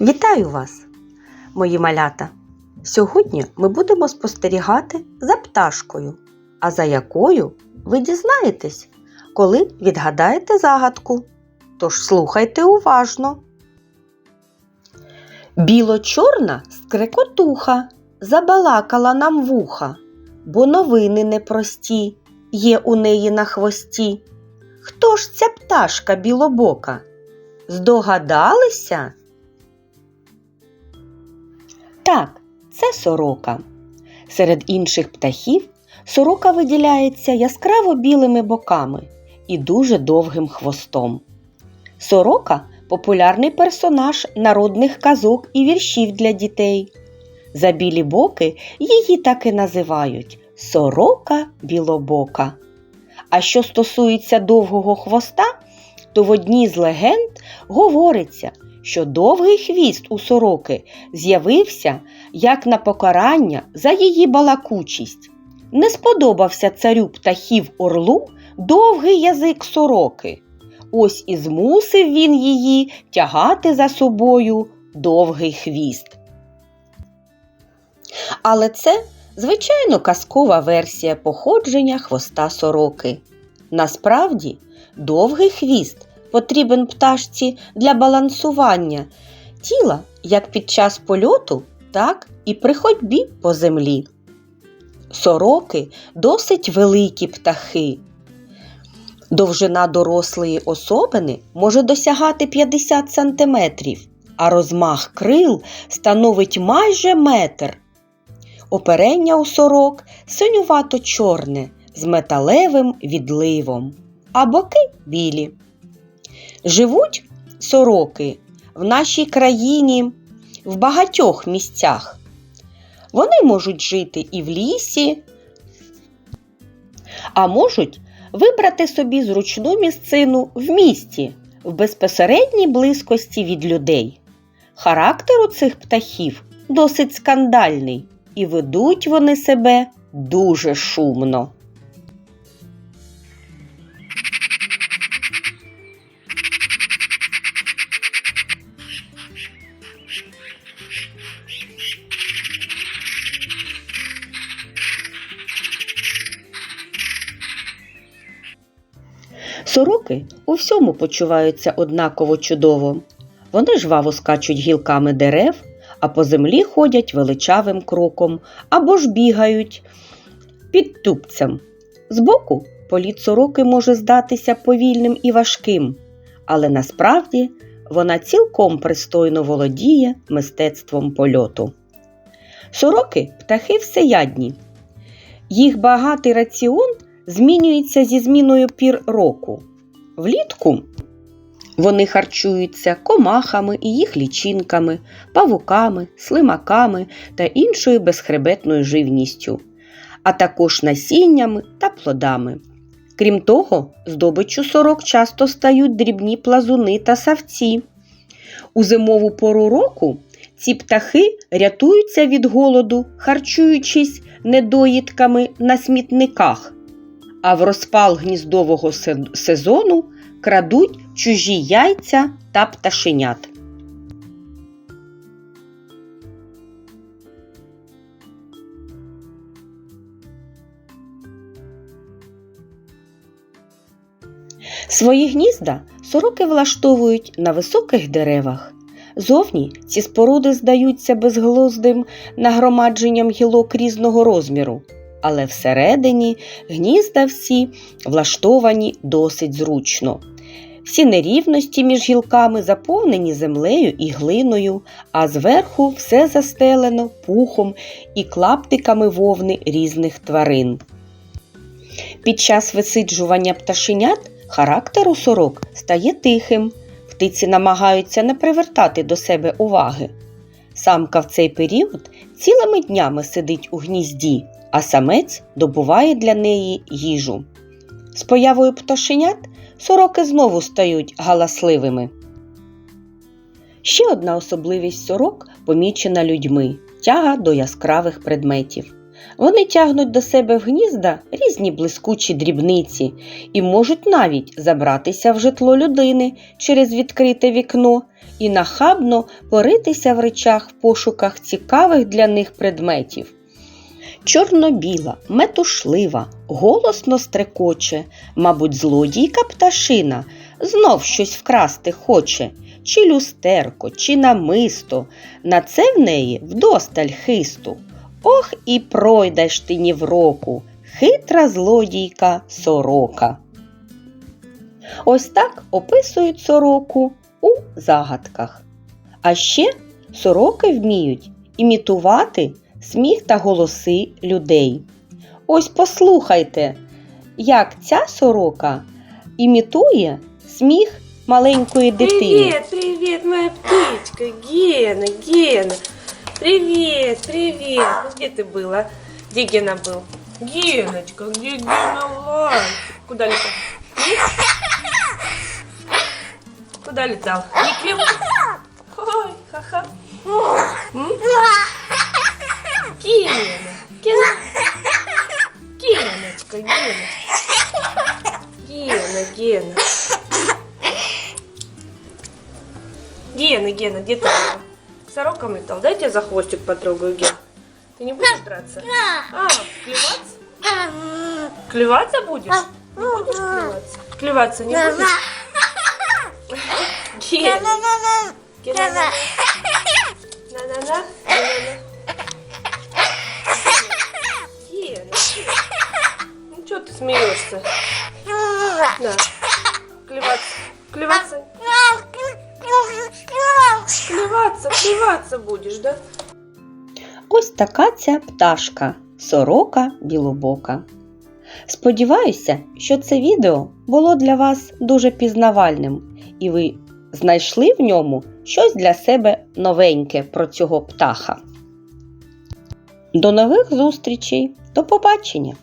Вітаю вас, мої малята! Сьогодні ми будемо спостерігати за пташкою, а за якою ви дізнаєтесь, коли відгадаєте загадку. Тож слухайте уважно. Біло-чорна скрекотуха забалакала нам вуха, бо новини непрості є у неї на хвості. Хто ж ця пташка білобока? Здогадалися? Так, це сорока. Серед інших птахів сорока виділяється яскраво білими боками і дуже довгим хвостом. Сорока популярний персонаж народних казок і віршів для дітей. За білі боки її так і називають сорока білобока. А що стосується довгого хвоста, то в одній з легенд говориться, що довгий хвіст у сороки з'явився як на покарання за її балакучість. Не сподобався царю птахів орлу довгий язик сороки. Ось і змусив він її тягати за собою довгий хвіст. Але це, звичайно, казкова версія походження хвоста сороки. Насправді, довгий хвіст потрібен пташці для балансування тіла як під час польоту, так і при ходьбі по землі. Сороки досить великі птахи. Довжина дорослої особини може досягати 50 см, а розмах крил становить майже метр. Оперення у сорок синювато чорне з металевим відливом, а боки білі. Живуть сороки в нашій країні в багатьох місцях. Вони можуть жити і в лісі, а можуть вибрати собі зручну місцину в місті в безпосередній близькості від людей. Характер у цих птахів досить скандальний, і ведуть вони себе дуже шумно. Сороки у всьому почуваються однаково чудово. Вони жваво скачуть гілками дерев, а по землі ходять величавим кроком або ж бігають під тупцем. Збоку політ сороки може здатися повільним і важким, але насправді вона цілком пристойно володіє мистецтвом польоту. Сороки птахи всеядні. Їх багатий раціон змінюється зі зміною пір року. Влітку вони харчуються комахами і їх лічинками, павуками, слимаками та іншою безхребетною живністю, а також насіннями та плодами. Крім того, здобиччю сорок часто стають дрібні плазуни та савці. У зимову пору року ці птахи рятуються від голоду, харчуючись недоїдками на смітниках а в розпал гніздового сезону крадуть чужі яйця та пташенят. Свої гнізда сороки влаштовують на високих деревах. Зовні ці споруди здаються безглуздим нагромадженням гілок різного розміру але всередині гнізда всі влаштовані досить зручно. Всі нерівності між гілками заповнені землею і глиною, а зверху все застелено пухом і клаптиками вовни різних тварин. Під час висиджування пташенят характер у сорок стає тихим, птиці намагаються не привертати до себе уваги. Самка в цей період цілими днями сидить у гнізді, а самець добуває для неї їжу. З появою пташенят сороки знову стають галасливими. Ще одна особливість сорок помічена людьми тяга до яскравих предметів. Вони тягнуть до себе в гнізда різні блискучі дрібниці і можуть навіть забратися в житло людини через відкрите вікно і нахабно поритися в речах в пошуках цікавих для них предметів. Чорно-біла, метушлива, голосно стрекоче, мабуть, злодійка пташина знов щось вкрасти хоче, чи люстерко, чи намисто, на це в неї вдосталь хисту. Ох і пройдеш ти ні в року, хитра злодійка сорока. Ось так описують сороку у загадках. А ще сороки вміють імітувати сміх та голоси людей. Ось послухайте, як ця сорока імітує сміх маленької дитини. Привет, привет, моя птичка, Гена, Гена. Привет, привет. Ну, Где ты была? Где Гена был? Геночка, где Гена лай? Куда летал? М? Куда летал? Не клев? Ой, ха-ха. Гена, где ты? Сороком летал. Дай я тебя за хвостик потрогаю, Ген. Ты не будешь драться? А, клеваться? Клеваться будешь? Не будешь клеваться? Клеваться не будешь? Ген. Ген, на-на. На-на-на. Ген. Ну что ты смеешься? Да. Клеваться. Клеваться. Клеваться, клеваться будешь, да? Ось така ця пташка, сорока білобока. Сподіваюся, що це відео було для вас дуже пізнавальним, і ви знайшли в ньому щось для себе новеньке про цього птаха. До нових зустрічей! До побачення!